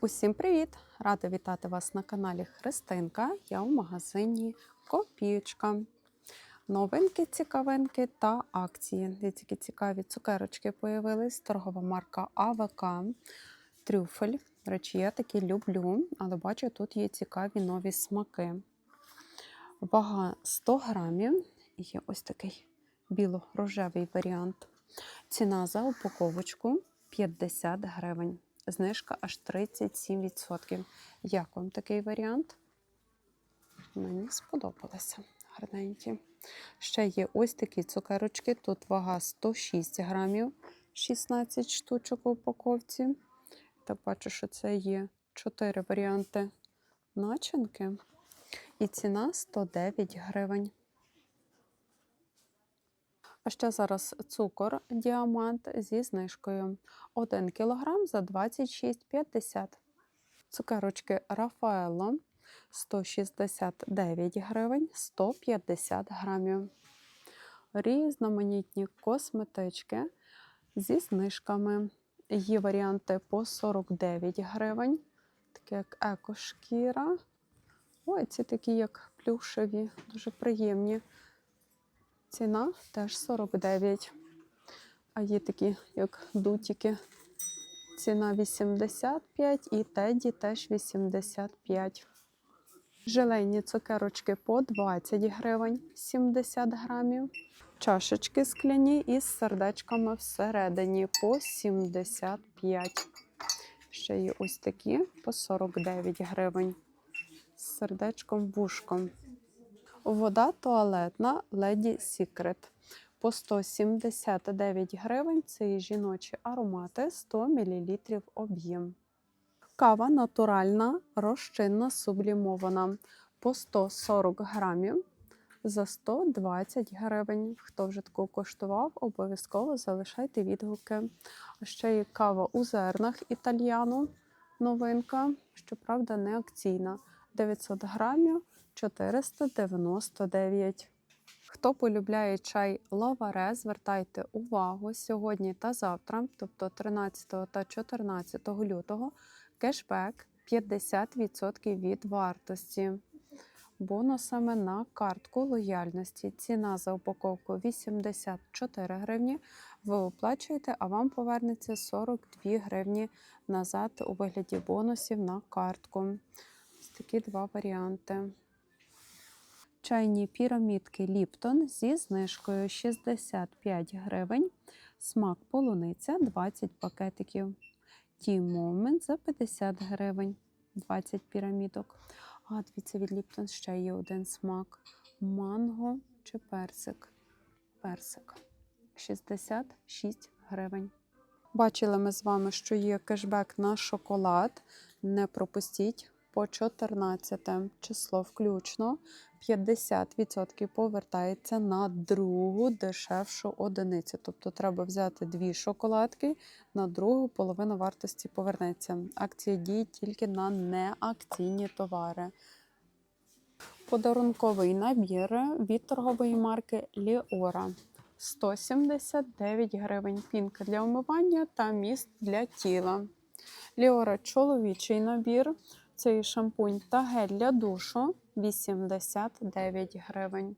Усім привіт! Рада вітати вас на каналі Христинка. Я у магазині Копієчка. Новинки, цікавинки та акції. Дивіться, які цікаві цукерочки появились. Торгова марка АВК. Трюфель. Речі, я такі люблю, але бачу, тут є цікаві нові смаки. Вага 100 грамів. І Є ось такий біло-рожевий варіант. Ціна за упаковочку 50 гривень. Знижка аж 37%. Як вам такий варіант? Мені сподобалося. Гарненькі. Ще є ось такі цукерочки. Тут вага 106 грамів, 16 штучок у упаковці. Так бачу, що це є 4 варіанти начинки. І ціна 109 гривень. А ще зараз цукор діамант зі знижкою 1 кг за 26,50. Цукерочки Рафаело 169 гривень 150 грамів. Різноманітні косметички зі знижками. Є варіанти по 49 гривень, такі як екошкіра. Ой, ці такі як плюшеві, дуже приємні. Ціна теж 49. А є такі, як дутики. Ціна 85 і теді теж 85. Желейні цукерочки по 20 гривень 70 грамів. Чашечки скляні із сердечками всередині по 75. Ще є ось такі по 49 гривень. З сердечком вушком. Вода туалетна Lady Secret по 179 гривень. Це жіночі аромати 100 мл об'єм. Кава натуральна, розчинна, сублімована по 140 грамів за 120 гривень. Хто вже таку коштував, обов'язково залишайте відгуки. А ще є кава у зернах італьяну. Новинка, щоправда, не акційна. 900 грамів 499. Хто полюбляє чай лаваре, звертайте увагу сьогодні та завтра, тобто 13 та 14 лютого, кешбек 50% від вартості. Бонусами на картку лояльності. Ціна за упаковку 84 гривні. Ви оплачуєте, а вам повернеться 42 гривні назад у вигляді бонусів на картку. Такі два варіанти. Чайні пірамідки Ліптон зі знижкою 65 гривень. Смак полуниця 20 пакетиків. Ті момент за 50 гривень 20 пірамідок. А, дивіться, від Ліптон ще є один смак: манго чи персик. Персик 66 гривень. Бачили ми з вами, що є кешбек на шоколад. Не пропустіть по 14 число включно. 50% повертається на другу дешевшу одиницю. Тобто треба взяти дві шоколадки, на другу половину вартості повернеться. Акція діє тільки на неакційні товари. Подарунковий набір від торгової марки Ліора. 179 гривень пінка для умивання та міст для тіла. Ліора чоловічий набір. Це і шампунь та гель для душу 89 гривень.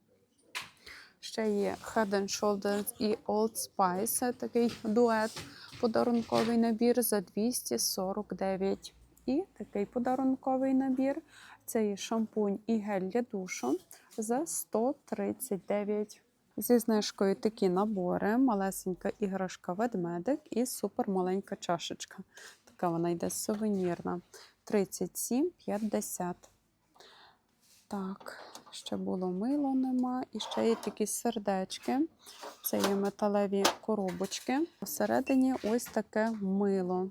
Ще є Head and Shoulders і Old Spice. Такий дует. Подарунковий набір за 249. І такий подарунковий набір. Це і шампунь і гель для душу за 139. Зі знижкою такі набори: малесенька іграшка ведмедик і супермаленька чашечка. Така вона йде сувенірна. 37,50. Так, ще було мило нема. І ще є такі сердечки. Це є металеві коробочки. Посередині ось таке мило.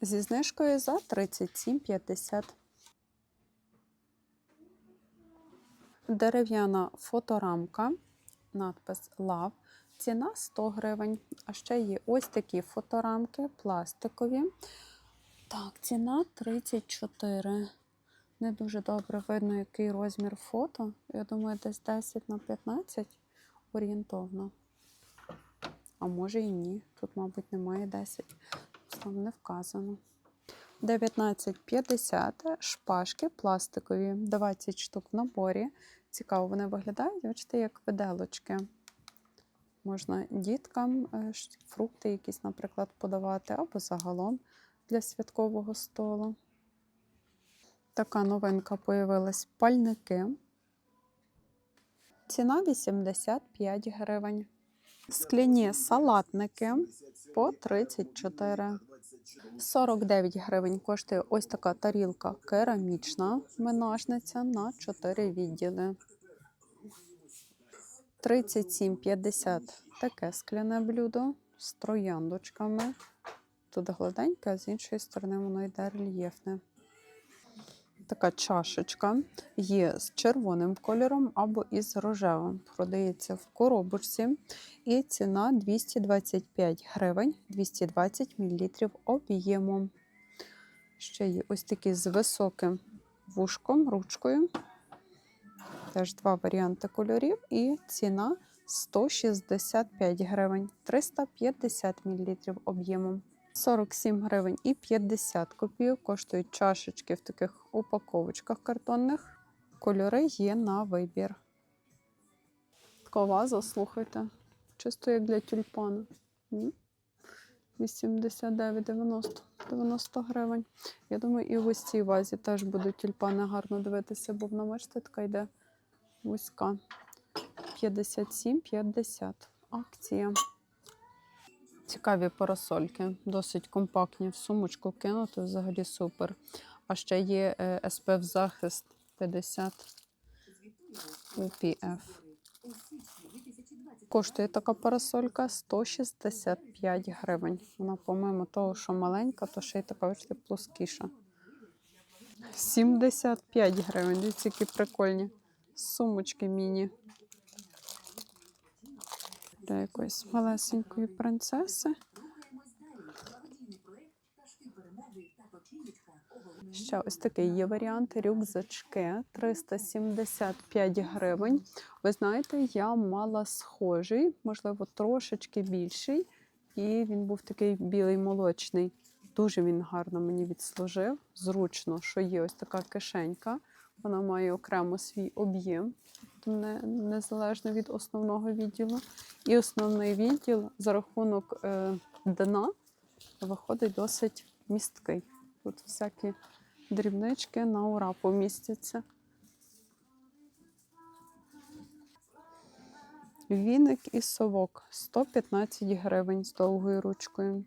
Зі знижкою за 37,50. Дерев'яна фоторамка. Надпис Love. Ціна 100 гривень. А ще є ось такі фоторамки пластикові. Так, ціна 34. Не дуже добре видно, який розмір фото. Я думаю, десь 10 на 15 орієнтовно. А може і ні. Тут, мабуть, немає 10. Там не вказано. 19,50 шпажки пластикові, 20 штук в наборі. Цікаво, вони виглядають, бачите, як виделочки. Можна діткам е, фрукти якісь, наприклад, подавати, або загалом для святкового столу. Така новинка появилась пальники. Ціна 85 гривень. Скляні салатники по 34. 49 гривень коштує ось така тарілка керамічна менажниця на 4 відділи. 37,50 таке скляне блюдо з трояндочками. Тут гладеньке, а з іншої сторони воно йде рельєфне. Така чашечка є з червоним кольором або із рожевим. Продається в коробочці. І ціна 225 гривень, 220 мл об'ємом. Ще є ось такі з високим вушком, ручкою. Теж два варіанти кольорів. І ціна 165 гривень, 350 мл об'ємом. 47 гривень і 50 копійок коштують чашечки в таких упаковочках картонних. Кольори є на вибір. Така ваза, слухайте. Чисто як для тюльпана. М? 89, 90, 90 гривень. Я думаю, і в ось цій вазі теж будуть тюльпани гарно дивитися, бо вона, бачите, така йде вузька. 57,50. Акція. Цікаві парасольки, досить компактні в сумочку кинути, взагалі супер. А ще є е, SPF захист 50 UPF. Коштує така парасолька 165 гривень. Вона, помимо того, що маленька, то ще й така бачите, плоскіша. 75 гривень. Дивіться, які прикольні. Сумочки міні. Для якоїсь малесенької принцеси. Ще ось такий є варіант. Рюкзачки 375 гривень. Ви знаєте, я мала схожий, можливо, трошечки більший. І він був такий білий молочний. Дуже він гарно мені відслужив. Зручно, що є ось така кишенька. Вона має окремо свій об'єм, не, незалежно від основного відділу. І основний відділ за рахунок е, дна виходить досить місткий. Тут всякі дрібнички на ура помістяться. Віник і совок 115 гривень з довгою ручкою.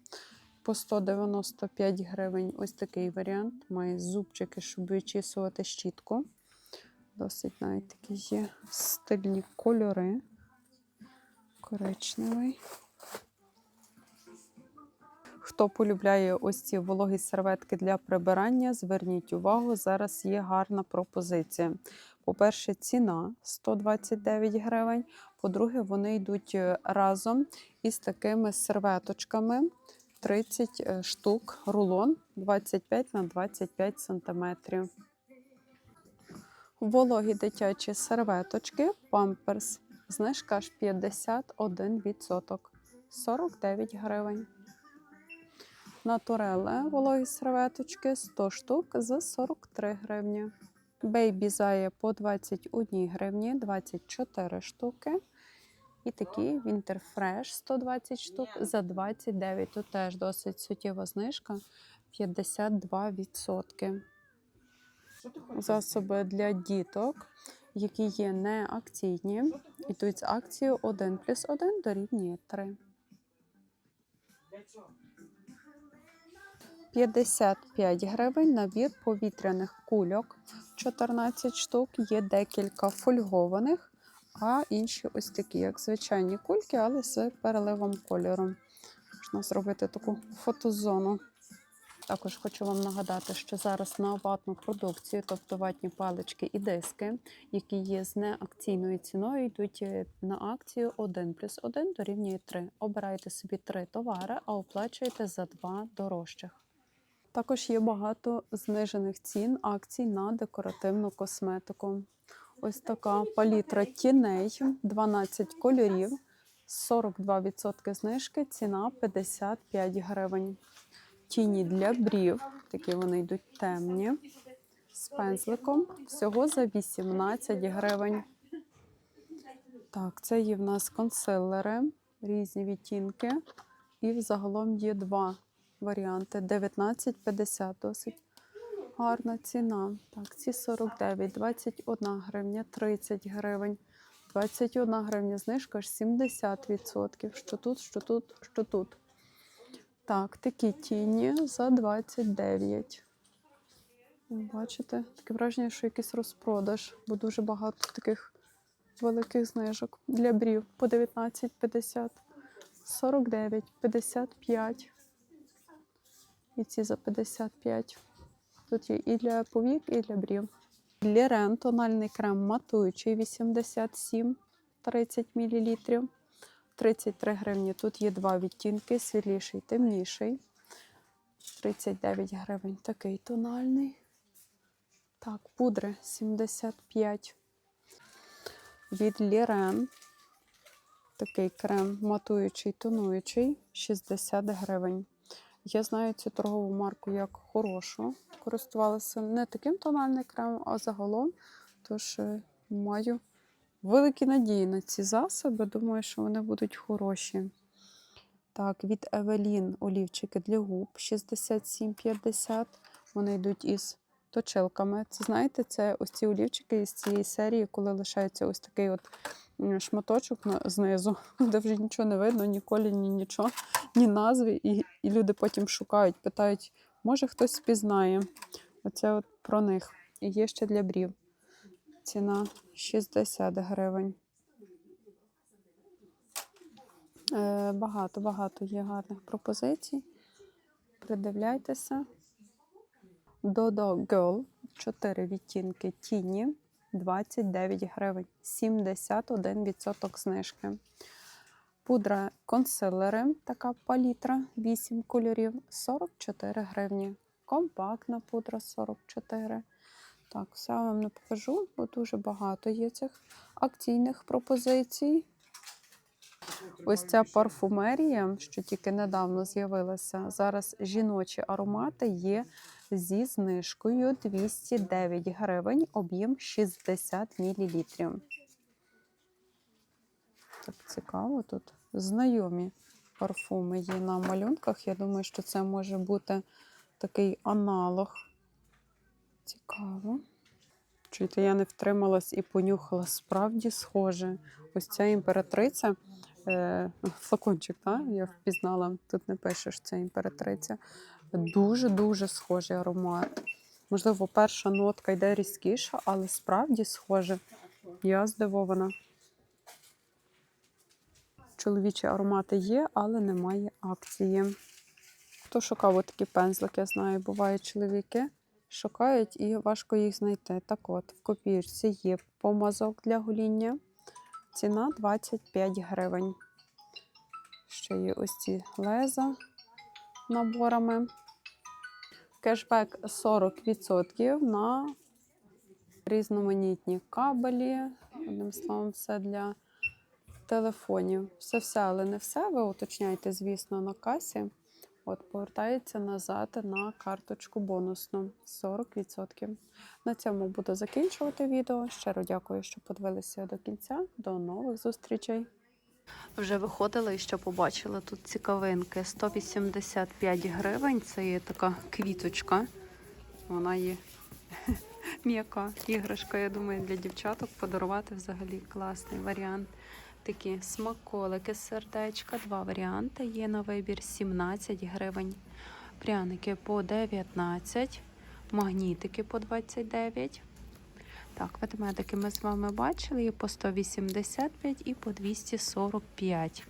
По 195 гривень ось такий варіант. Має зубчики, щоб вичісувати щітку. Досить навіть такі є стильні кольори. Коричневий. Хто полюбляє ось ці вологі серветки для прибирання, зверніть увагу, зараз є гарна пропозиція. По-перше, ціна 129 гривень. По-друге, вони йдуть е, разом із такими серветочками 30 е, штук, рулон 25 на 25 сантиметрів. Вологі дитячі серветочки, памперс. Знижка аж 51%, 49 гривень. Натуреле вологі серветочки 100 штук за 43 гривні. Бейбі Зая по 21 гривні 24 штуки. І такі Winter Fresh 120 штук за 29. Тут теж досить суттєва знижка 52%. Засоби для діток, які є не акційні, йдуть з акцією 1 плюс 1 дорівнює 3. 55 гривень набір повітряних кульок 14 штук. Є декілька фольгованих, а інші ось такі, як звичайні кульки, але з переливом кольору. Можна зробити таку фотозону. Також хочу вам нагадати, що зараз на ватну продукцію, тобто ватні палички і диски, які є з неакційною ціною, йдуть е, на акцію 1 плюс 1 дорівнює 3. Обирайте собі три товари, а оплачуєте за два дорожчих. Також є багато знижених цін акцій на декоративну косметику. Ось така палітра тіней, 12 кольорів, 42% знижки, ціна 55 гривень. тіні для брів. Такі вони йдуть темні. З пензликом. Всього за 18 гривень. Так, це є в нас консилери, різні відтінки. І взагалом є два варіанти. 19,50 досить гарна ціна. Так, ці 49, 21 гривня, 30 гривень, 21 гривня, знижка аж 70%. Що тут, що тут, що тут. Так, такі тіні за 29. Бачите, таке враження, що якийсь розпродаж, бо дуже багато таких великих знижок для брів по 19,50, 49, 55. І ці за 55. Тут є і для повік, і для брів. Лірен тональний крем матуючий 87 30 мл. 33 гривні. Тут є два відтінки: світліший, темніший. 39 гривень такий тональний. Так, пудри 75. Від Лірен. Такий крем матуючий, тонуючий 60 гривень. Я знаю цю торгову марку як хорошу. Користувалася не таким тональним кремом, а загалом. Тож е, маю великі надії на ці засоби. Думаю, що вони будуть хороші. Так, від Evelyn олівчики для губ 67,50. Вони йдуть із точилками. Це знаєте, це ось ці олівчики із цієї серії, коли лишається ось такий от шматочок знизу, де вже нічого не видно, ні колі, ні нічого, ні назви. І, і люди потім шукають, питають, може хтось впізнає. Оце от про них. І є ще для брів. Ціна 60 гривень. Е, Багато, багато є гарних пропозицій. Придивляйтеся. Dodo Girl 4 відтінки тіні 29 гривень, 71% знижки. Пудра консилери, така палітра, 8 кольорів, 44 гривні. Компактна пудра 44. Так, все вам не покажу, бо дуже багато є цих акційних пропозицій. Ось ця парфумерія, що тільки недавно з'явилася. Зараз жіночі аромати є зі знижкою 209 гривень, об'єм 60 мл. Так цікаво тут. Знайомі парфуми є на малюнках. Я думаю, що це може бути такий аналог. Цікаво. Чуєте, я не втрималась і понюхала. Справді схоже. Ось ця імператриця. Е, флакончик, так? Я впізнала. Тут не пишеш, це імператриця. Дуже-дуже схожий аромат. Можливо, перша нотка йде різкіша, але справді схоже. Я здивована. Чоловічі аромати є, але немає акції. Хто шукав такі пензлики, я знаю, бувають чоловіки. Шукають і важко їх знайти. Так от, в копірці є помазок для гоління. Ціна 25 гривень. Ще є ось ці леза наборами. Кешбек 40% на різноманітні кабелі. Одним словом, все для телефонів. Все-все, але не все. Ви уточняйте, звісно, на касі. От, повертається назад на карточку бонусну 40%. На цьому буду закінчувати відео. Щиро дякую, що подивилися до кінця. До нових зустрічей. Вже виходила і що побачила тут цікавинки. 185 гривень. Це є така квіточка. Вона є м'яка іграшка. Я думаю, для дівчаток подарувати взагалі класний варіант. Такі смаколики сердечка. Два варіанти. Є на вибір 17 гривень. Пряники по 19, магнітики по 29. Так, ведмедики ми з вами бачили і по 185 і по 245.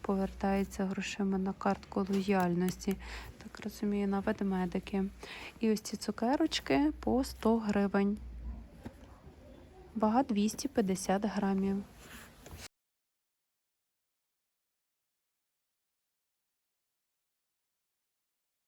Повертається грошима на картку лояльності. Так розумію, на ведмедики. І ось ці цукерочки по 100 гривень. Вага 250 грамів.